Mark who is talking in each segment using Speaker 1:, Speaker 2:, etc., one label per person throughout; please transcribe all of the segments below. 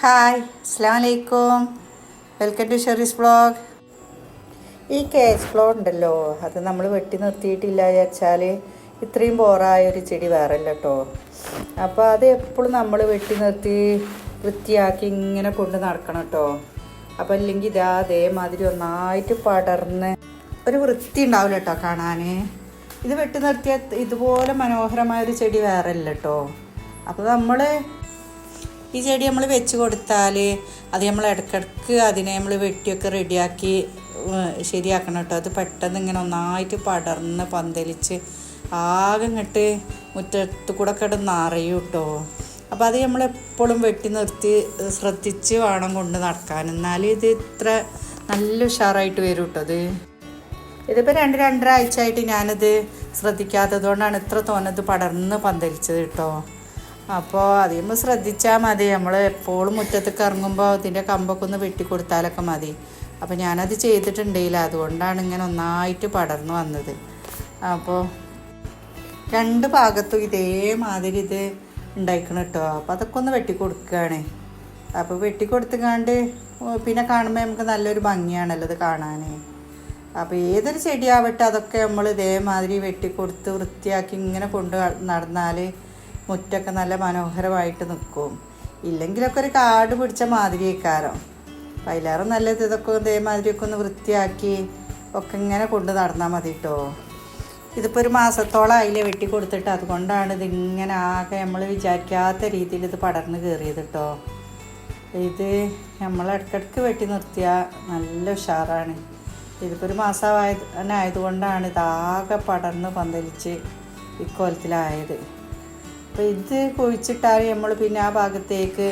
Speaker 1: Hi അസ്സാം വലൈക്കും welcome to Sherry's blog ഈ കേസ് ഫ്ലോ ഉണ്ടല്ലോ അത് നമ്മൾ വെട്ടി നിർത്തിയിട്ടില്ല വെച്ചാൽ ഇത്രയും ബോറായ ഒരു ചെടി വേറെ അല്ല കേട്ടോ അപ്പോൾ അത് എപ്പോഴും നമ്മൾ വെട്ടി നിർത്തി വൃത്തിയാക്കി ഇങ്ങനെ കൊണ്ട് നടക്കണം കേട്ടോ അപ്പോൾ അല്ലെങ്കിൽ ഇതാ അതേമാതിരി ഒന്നായിട്ട് പടർന്ന് ഒരു വൃത്തി ഉണ്ടാവില്ല കേട്ടോ കാണാൻ ഇത് വെട്ടി നിർത്തിയ ഇതുപോലെ മനോഹരമായ ഒരു ചെടി വേറെ അല്ല കേട്ടോ അപ്പോൾ നമ്മൾ ഈ ചെടി നമ്മൾ വെച്ച് കൊടുത്താൽ അത് നമ്മൾ ഇടയ്ക്കിടയ്ക്ക് അതിനെ നമ്മൾ വെട്ടിയൊക്കെ റെഡിയാക്കി ശരിയാക്കണം കേട്ടോ. അത് പെട്ടെന്ന് ഇങ്ങനെ ഒന്നായിട്ട് പടർന്ന് പന്തലിച്ച് ആകെ ഇങ്ങോട്ട് മുറ്റത്ത് കൂടെ കിടന്ന് നിറയും കേട്ടോ. അപ്പോൾ അത് നമ്മളെപ്പോഴും വെട്ടി നിർത്തി ശ്രദ്ധിച്ച് വേണം കൊണ്ട് നടക്കാൻ. എന്നാലും ഇത് ഇത്ര നല്ല ഉഷാറായിട്ട് വരും കേട്ടോ അത്. ഇതിപ്പോൾ രണ്ട് രണ്ടര ആഴ്ച ആയിട്ട് ഞാനിത് ശ്രദ്ധിക്കാത്തത് കൊണ്ടാണ് ഇത്ര തോന്നത് പടർന്ന് പന്തലിച്ചത് കേട്ടോ. അപ്പോൾ അതിയുമ്പോൾ ശ്രദ്ധിച്ചാൽ മതി. നമ്മൾ എപ്പോഴും മുറ്റത്തേക്ക് ഇറങ്ങുമ്പോൾ ഇതിന്റെ കമ്പൊക്കെ ഒന്ന് വെട്ടിക്കൊടുത്താലൊക്കെ മതി. അപ്പോൾ ഞാനത് ചെയ്തിട്ടുണ്ടെങ്കിൽ അതുകൊണ്ടാണ് ഇങ്ങനെ ഒന്നായിട്ട് പടർന്നു വന്നത്. അപ്പോൾ രണ്ട് ഭാഗത്തും ഇതേമാതിരി ഇത് ഉണ്ടായിക്കണം കേട്ടോ അപ്പോൾ അതൊക്കെ ഒന്ന് വെട്ടിക്കൊടുക്കുകയാണ് അപ്പോൾ വെട്ടിക്കൊടുത്തുകാണ്ട് പിന്നെ കാണുമ്പോൾ നമുക്ക് നല്ലൊരു ഭംഗിയാണല്ലോ ഇത് കാണാൻ അപ്പോൾ ഏതൊരു ചെടിയാവട്ടെ അതൊക്കെ നമ്മൾ ഇതേമാതിരി വെട്ടിക്കൊടുത്ത് വൃത്തിയാക്കി ഇങ്ങനെ കൊണ്ട് നടന്നാൽ മുറ്റൊക്കെ നല്ല മനോഹരമായിട്ട് നിൽക്കും. ഇല്ലെങ്കിലൊക്കെ ഒരു കാട് പിടിച്ച മാതിരിയേക്കാരം. അപ്പം അതിലേറെ നല്ലത് ഇതൊക്കെ ഇതേമാതിരിയൊക്കെ ഒന്ന് വൃത്തിയാക്കി ഒക്കെ ഇങ്ങനെ കൊണ്ട് നടന്നാൽ മതി കേട്ടോ ഇതിപ്പോൾ ഒരു മാസത്തോളം അതിൽ വെട്ടി കൊടുത്തിട്ട്. അതുകൊണ്ടാണ് ഇതിങ്ങനെ ആകെ നമ്മൾ വിചാരിക്കാത്ത രീതിയിൽ ഇത് പടർന്ന് കയറിയത് കേട്ടോ ഇത് നമ്മൾ ഇടയ്ക്കിടയ്ക്ക് വെട്ടി നിർത്തിയാൽ നല്ല ഉഷാറാണ്. ഇതിപ്പോൾ ഒരു മാസമായത് ആയതുകൊണ്ടാണ് ഇതാകെ പടർന്ന് പന്തലിച്ച് ഇക്കോലത്തിലായത് അപ്പോൾ ഇത് കുഴിച്ചിട്ടാൽ നമ്മൾ പിന്നെ ആ ഭാഗത്തേക്ക്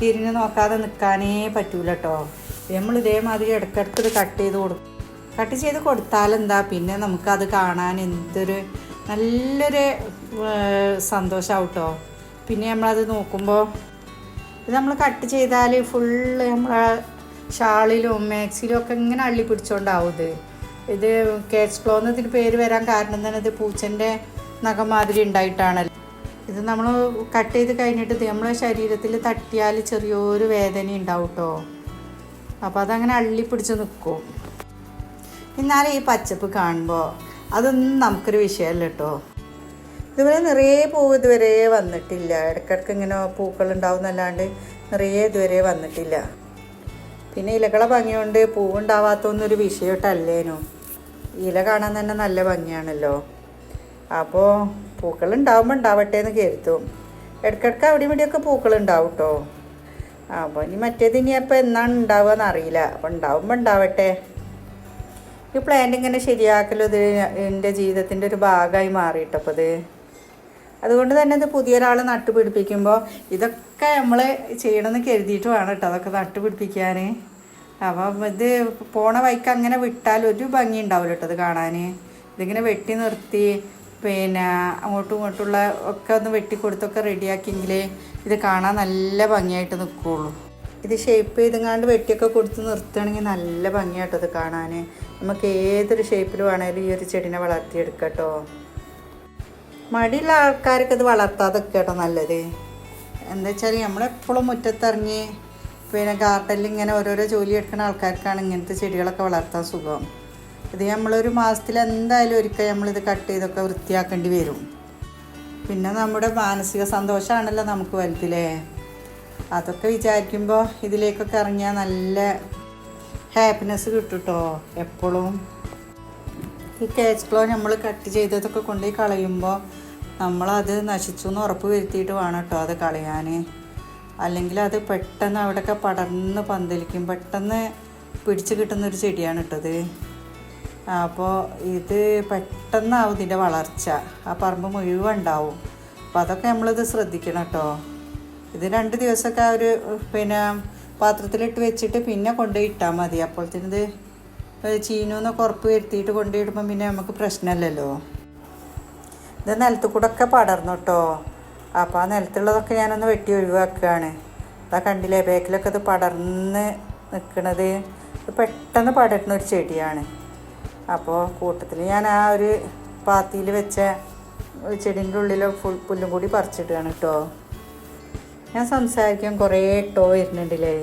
Speaker 1: തിരിഞ്ഞ് നോക്കാതെ നിൽക്കാനേ പറ്റൂല കേട്ടോ നമ്മൾ ഇതേമാതിരി ഇടയ്ക്കിടയ്ക്ക് ഇത് കട്ട് ചെയ്ത് കൊടുക്കും. കട്ട് ചെയ്ത് കൊടുത്താലെന്താ പിന്നെ നമുക്കത് കാണാൻ എന്തൊരു നല്ലൊരു സന്തോഷമാവും കേട്ടോ പിന്നെ നമ്മളത് നോക്കുമ്പോൾ ഇത് നമ്മൾ കട്ട് ചെയ്താൽ ഫുള്ള് നമ്മളെ ഷാളിലും മാക്സിലും ഒക്കെ ഇങ്ങനെ അള്ളി പിടിച്ചോണ്ടാവും ഇത് ഇത് കേച്ച് ഫ്ലോ എന്ന് പേര് വരാൻ കാരണം തന്നെ ഇത് പൂച്ചന്റെ നഖം മാതിരി ഉണ്ടായിട്ടാണല്ലോ. ഇത് നമ്മൾ കട്ട് ചെയ്ത് കഴിഞ്ഞിട്ട് നമ്മളെ ശരീരത്തിൽ തട്ടിയാൽ ചെറിയൊരു വേദന ഉണ്ടാവും കേട്ടോ അപ്പോൾ അതങ്ങനെ അള്ളി പിടിച്ച് നിൽക്കും എന്നാലും ഈ പച്ചപ്പ് കാണുമ്പോൾ അതൊന്നും നമുക്കൊരു വിഷയമല്ല കേട്ടോ ഇതുവരെ നിറയെ പൂവ് ഇതുവരെ വന്നിട്ടില്ല. ഇടയ്ക്കിടയ്ക്ക് ഇങ്ങനെ പൂക്കൾ ഉണ്ടാവുന്നല്ലാണ്ട് നിറയെ ഇതുവരെ വന്നിട്ടില്ല. പിന്നെ ഇലകളെ ഭംഗി കൊണ്ട് പൂവുണ്ടാവാത്തൊന്നൊരു വിഷയമായിട്ടല്ലേനു ഇല കാണാൻ തന്നെ നല്ല ഭംഗിയാണല്ലോ. അപ്പോൾ പൂക്കൾ ഉണ്ടാവുമ്പോൾ ഉണ്ടാവട്ടെ എന്ന് കരുതും. ഇടയ്ക്കിടയ്ക്ക് അവിടെ ഇവിടെയൊക്കെ പൂക്കൾ ഉണ്ടാവും കേട്ടോ അപ്പോൾ ഇനി മറ്റേത് ഇനി അപ്പോൾ എന്നാണ് ഉണ്ടാവുക എന്നറിയില്ല. അപ്പോൾ ഉണ്ടാവുമ്പോൾ ഉണ്ടാവട്ടെ. ഈ പ്ലാന്റ് ഇങ്ങനെ ശരിയാക്കലും ഇത് എന്റെ ജീവിതത്തിന്റെ ഒരു ഭാഗമായി മാറിയിട്ടപ്പോൾ ഇത്. അതുകൊണ്ട് തന്നെ ഇത് പുതിയ ഒരാൾ നട്ടുപിടിപ്പിക്കുമ്പോൾ ഇതൊക്കെ നമ്മൾ ചെയ്യണമെന്ന് കരുതിയിട്ട് വേണം കേട്ടോ അതൊക്കെ നട്ടുപിടിപ്പിക്കാൻ അപ്പം ഇത് പോണ വൈക്ക് അങ്ങനെ വിട്ടാൽ ഒരു ഭംഗി ഉണ്ടാവില്ല കേട്ടോ അത് കാണാൻ ഇതിങ്ങനെ വെട്ടി നിർത്തി പിന്നെ അങ്ങോട്ടും ഇങ്ങോട്ടുള്ള ഒക്കെ ഒന്ന് വെട്ടിക്കൊടുത്തൊക്കെ റെഡിയാക്കിയെങ്കിലേ ഇത് കാണാൻ നല്ല ഭംഗിയായിട്ട് നിൽക്കുകയുള്ളൂ ഇത് ഷേപ്പ് ചെയ്തെങ്ങാണ്ട് വെട്ടിയൊക്കെ കൊടുത്ത് നിർത്തുകയാണെങ്കിൽ നല്ല ഭംഗിയാട്ടോ ഇത് കാണാൻ. നമുക്ക് ഏതൊരു ഷേപ്പിൽ വേണേലും ഈ ഒരു ചെടിനെ വളർത്തിയെടുക്കാം കേട്ടോ മടിയുള്ള ആൾക്കാർക്ക് ഇത് വളർത്താതൊക്കെ കേട്ടോ നല്ലത്. എന്താ വെച്ചാൽ നമ്മളെപ്പോഴും മുറ്റത്തിറങ്ങി പിന്നെ ഗാർഡനിൽ ഇങ്ങനെ ഓരോരോ ജോലി എടുക്കുന്ന ആൾക്കാർക്കാണ് ഇങ്ങനത്തെ ചെടികളൊക്കെ വളർത്താൻ സുഖം. ഇത് നമ്മളൊരു മാസത്തിൽ എന്തായാലും ഒരിക്കൽ നമ്മളിത് കട്ട് ചെയ്തൊക്കെ വൃത്തിയാക്കേണ്ടി വരും. പിന്നെ നമ്മുടെ മാനസിക സന്തോഷമാണല്ലോ നമുക്ക് വലുതില്ലേ അതൊക്കെ വിചാരിക്കുമ്പോൾ ഇതിലേക്കൊക്കെ ഇറങ്ങിയാൽ നല്ല ഹാപ്പിനെസ് കിട്ടുട്ടോ കേട്ടോ എപ്പോഴും. ഈ കേച്ച് ക്ലോ നമ്മൾ കട്ട് ചെയ്തതൊക്കെ കൊണ്ടുപോയി കളയുമ്പോൾ നമ്മളത് നശിച്ചു എന്ന് ഉറപ്പ് വരുത്തിയിട്ട് വേണം കേട്ടോ അത് കളയാൻ അല്ലെങ്കിൽ അത് പെട്ടെന്ന് അവിടെയൊക്കെ പടർന്ന് പന്തലിക്കും പെട്ടെന്ന് പിടിച്ച് കിട്ടുന്നൊരു ചെടിയാണ് കേട്ടത് അപ്പോൾ ഇത് പെട്ടെന്നാവും ഇതിന്റെ വളർച്ച. ആ പറമ്പ് മുഴുവൻ ഉണ്ടാവും. അപ്പോൾ അതൊക്കെ നമ്മളിത് ശ്രദ്ധിക്കണം കേട്ടോ. ഇത് രണ്ട് ദിവസമൊക്കെ ഒരു പിന്നെ പാത്രത്തിലിട്ട് വെച്ചിട്ട് പിന്നെ കൊണ്ടുപോയി ഇട്ടാൽ മതി. ഇത് ചീനൂന്നൊക്കെ ഉറപ്പ് വരുത്തിയിട്ട് കൊണ്ടുപോയിടുമ്പോൾ പിന്നെ നമുക്ക് പ്രശ്നമല്ലല്ലോ. ഇത് നിലത്ത് കൂടെ ഒക്കെ പടർന്നു കേട്ടോ. അപ്പോൾ ആ നിലത്തുള്ളതൊക്കെ ഞാനൊന്ന് വെട്ടി ഒഴിവാക്കുകയാണ്. അതാ കണ്ടില്ലേ ബാക്കിലൊക്കെ ഇത് പടർന്ന് നിൽക്കണത് പെട്ടെന്ന് പടരുന്ന ഒരു ചെടിയാണ്. അപ്പോൾ കൂട്ടത്തിൽ ഞാൻ ആ ഒരു പാത്തിയിൽ വെച്ച ചെടീന്റെ ഉള്ളിൽ ഫുൾ പുല്ലും കൂടി പറിച്ചിടുകയാണ് കേട്ടോ ഞാൻ സംസാരിക്കാൻ കുറേ കേട്ടോ വരുന്നുണ്ടല്ലേ?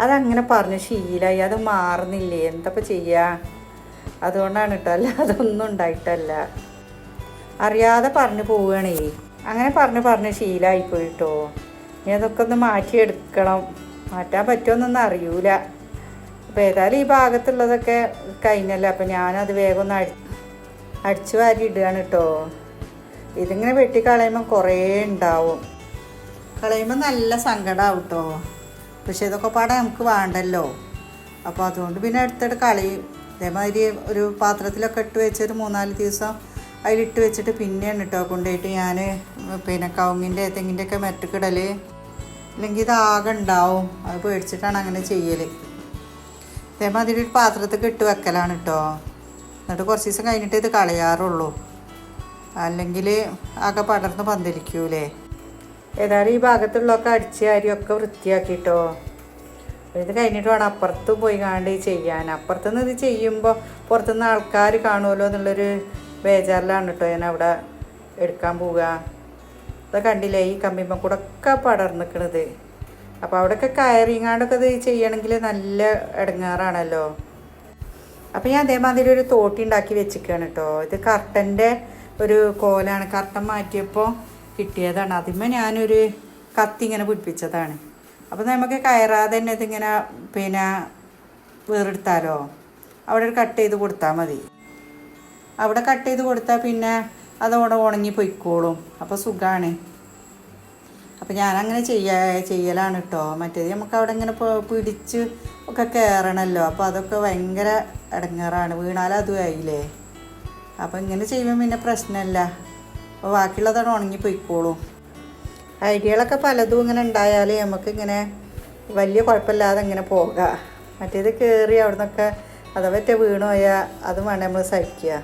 Speaker 1: അതങ്ങനെ പറഞ്ഞ് ശീലമായി അത് മാറുന്നില്ലേ? എന്തപ്പോൾ ചെയ്യുക അതുകൊണ്ടാണ് കേട്ടോ അല്ല അതൊന്നും ഉണ്ടായിട്ടല്ല. അറിയാതെ പറഞ്ഞു പോവുകയാണേ. അങ്ങനെ പറഞ്ഞ് പറഞ്ഞ് ശീലമായി പോയിട്ടോ ഇനി അതൊക്കെ ഒന്ന് മാറ്റിയെടുക്കണം. മാറ്റാൻ പറ്റുമെന്നൊന്നും അറിയൂല. അപ്പോൾ ഏതായാലും ഈ ഭാഗത്തുള്ളതൊക്കെ കഴിഞ്ഞല്ലോ? അപ്പം ഞാനത് വേഗം ഒന്ന് അടി അടിച്ചു വാരി ഇടുകയാണ് കേട്ടോ ഇതിങ്ങനെ വെട്ടിക്കളയുമ്പോൾ കുറേ ഉണ്ടാവും. കളയുമ്പോൾ നല്ല സങ്കടമാവും കേട്ടോ പക്ഷേ ഇതൊക്കെ പാടെ നമുക്ക് വേണ്ടല്ലോ. അപ്പോൾ അതുകൊണ്ട് പിന്നെ എടുത്തിട്ട് കളി ഇതേമാതിരി ഒരു പാത്രത്തിലൊക്കെ ഇട്ട് വെച്ചൊരു മൂന്നാൽ ദിവസം അതിലിട്ട് വെച്ചിട്ട് പിന്നെയാണ് കേട്ടോ കൊണ്ടുപോയിട്ട് ഞാൻ പിന്നെ കവുങ്ങിന്റെ തെങ്ങിന്റെ ഒക്കെ മെറ്റക്കിടൽ അല്ലെങ്കിൽ ഇതാകെ ഉണ്ടാവും. അത് പേടിച്ചിട്ടാണ് അങ്ങനെ ചെയ്യൽ ഇതേമാതിരി ഒരു പാത്രത്തിൽ ഇട്ട് വെക്കലാണ് കേട്ടോ എന്നിട്ട് കുറച്ച് ദിവസം കഴിഞ്ഞിട്ട് ഇത് കളയാറുള്ളൂ. അല്ലെങ്കിൽ ആകെ പടർന്ന് പന്തലിക്കൂലേ. ഏതായാലും ഈ ഭാഗത്തുള്ളൊക്കെ അടിച്ച് അരിയൊക്കെ വൃത്തിയാക്കിട്ടോ ഇത് കഴിഞ്ഞിട്ട് വേണം അപ്പുറത്ത് പോയി കാണ്ട് ചെയ്യാൻ. അപ്പുറത്തുനിന്ന് ഇത് ചെയ്യുമ്പോൾ പുറത്തുനിന്ന് ആൾക്കാർ കാണുമല്ലോ എന്നുള്ളൊരു ബേജാറിലാണ് കേട്ടോ ഞാൻ അവിടെ എടുക്കാൻ പോവുക. അത് കണ്ടില്ലേ ഈ കമ്പിമ്മ കൂടെ ഒക്കെ പടർന്നിക്കണത്. അപ്പോൾ അവിടെയൊക്കെ കയറിങ്ങാണ്ടൊക്കെ ഇത് ചെയ്യണമെങ്കിൽ നല്ല ഇടങ്ങാറാണല്ലോ. അപ്പോൾ ഞാൻ അതേമാതിരി ഒരു തോട്ടി ഉണ്ടാക്കി വെച്ചിരിക്കുകയാണ് കേട്ടോ. ഇത് കർട്ടന്റെ ഒരു കോലാണ്. കർട്ടൻ മാറ്റിയപ്പോൾ കിട്ടിയതാണ്. അതിന്മേൽ ഞാനൊരു കത്തി ഇങ്ങനെ പിടിപ്പിച്ചതാണ്. അപ്പോൾ നമുക്ക് കയറാതെ തന്നെ ഇതിങ്ങനെ പിന്നെ വേറെടുത്താലോ? അവിടെ ഒരു കട്ട് ചെയ്ത് കൊടുത്താൽ മതി. അവിടെ കട്ട് ചെയ്ത് കൊടുത്താൽ പിന്നെ അതവിടെ ഉണങ്ങി പൊയ്ക്കോളും. അപ്പോൾ സുഖമാണ് അപ്പം ഞാനങ്ങനെ ചെയ്യാ ചെയ്യലാണ് കേട്ടോ മറ്റേത് നമുക്ക് അവിടെ ഇങ്ങനെ പിടിച്ച് ഒക്കെ കയറണമല്ലോ അപ്പോൾ അതൊക്കെ ഭയങ്കര ഇടങ്ങാറാണ് വീണാൽ അതും ആയില്ലേ? അപ്പം ഇങ്ങനെ ചെയ്യുമ്പോൾ പിന്നെ പ്രശ്നമില്ല അപ്പോൾ ബാക്കിയുള്ളതാണ് ഉണങ്ങി പോയിക്കോളും. ഐഡിയകളൊക്കെ പലതും ഇങ്ങനെ ഉണ്ടായാൽ നമുക്ക് ഇങ്ങനെ വലിയ കുഴപ്പമില്ലാതെ ഇങ്ങനെ പോകാം. മറ്റേത് കയറി അവിടെ നിന്നൊക്കെ അഥവാറ്റ വീണ് പോയാൽ അത് നമ്മൾ സഹിക്കുക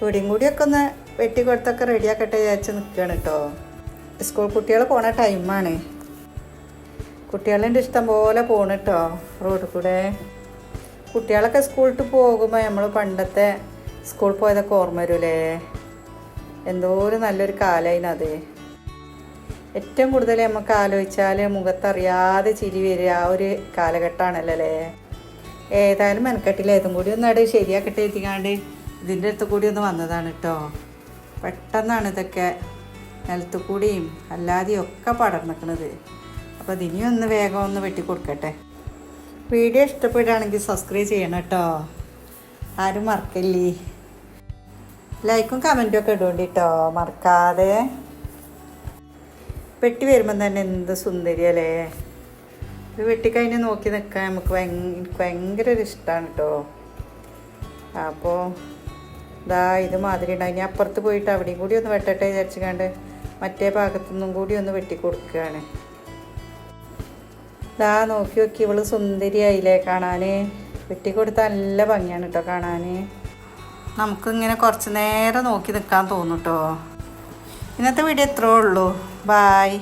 Speaker 1: പിടിയും കൂടിയൊക്കെ ഒന്ന് വെട്ടി കൊടുത്തൊക്കെ റെഡിയാക്കട്ടെ വിചാരിച്ച് നിൽക്കുകയാണ് കേട്ടോ സ്കൂൾ കുട്ടികൾ പോണ ടൈമാണ് കുട്ടികളുടെ ഇഷ്ടം പോലെ പോണ് കേട്ടോ റോഡിൽ കൂടെ. കുട്ടികളൊക്കെ സ്കൂളിൽ പോകുമ്പോൾ നമ്മൾ പണ്ടത്തെ സ്കൂൾ പോയതൊക്കെ ഓർമ്മ വരൂലേ? എന്തോ ഒരു നല്ലൊരു കാലമായിരുന്നു അത്. ഏറ്റവും കൂടുതൽ നമുക്ക് ആലോചിച്ചാൽ മുഖത്തറിയാതെ ചിരി വരിക ആ ഒരു കാലഘട്ടമാണല്ലോ അല്ലേ? ഏതായാലും മെനക്കെട്ടില്ല? ഏതും കൂടി ഒന്ന് അവിടെ ശരിയാക്കട്ടെ എത്തിക്കാണ്ട് ഇതിന്റെ അടുത്ത് കൂടി ഒന്ന് വന്നതാണ് കേട്ടോ പെട്ടെന്നാണ് ഇതൊക്കെ നിലത്തു കൂടിയും അല്ലാതെയും ഒക്കെ പടർന്നിക്കണത്. അപ്പോൾ ഇതിനി ഒന്ന് വേഗം ഒന്ന് വെട്ടി കൊടുക്കട്ടെ വീഡിയോ ഇഷ്ടപ്പെടുകയാണെങ്കിൽ സബ്സ്ക്രൈബ് ചെയ്യണം കേട്ടോ. ആരും മറക്കല്ലേ? ലൈക്കും കമന്റും ഒക്കെ ഇടുകൊണ്ട് കേട്ടോ. മറക്കാതെ. വെട്ടി വരുമ്പം തന്നെ എന്ത് സുന്ദരിയല്ലേ ഇത് വെട്ടിക്കഴിഞ്ഞ് നോക്കി നിൽക്കാൻ നമുക്ക് എനിക്ക് ഭയങ്കര ഒരു ഇഷ്ടമാണ് കേട്ടോ. അപ്പോൾ ഇതാ ഇത് മാതിരി ഉണ്ടായി. ഇനി അപ്പുറത്ത് പോയിട്ട് അവിടെയും കൂടി ഒന്ന് വെട്ടട്ടെ വിചാരിച്ചു കണ്ട് മറ്റേ ഭാഗത്തുനിന്നും കൂടി ഒന്ന് വെട്ടി കൊടുക്കുകയാണ്. ദാ നോക്കി നോക്കി ഇവൾ സുന്ദരിയായില്ലേ കാണാൻ വെട്ടി കൊടുത്താൽ നല്ല ഭംഗിയാണ് കേട്ടോ കാണാൻ നമുക്കിങ്ങനെ കുറച്ച് നേരം നോക്കി നിൽക്കാൻ തോന്നും കേട്ടോ ഇന്നത്തെ വീഡിയോ ഇത്രേ ഉള്ളൂ. ബായ്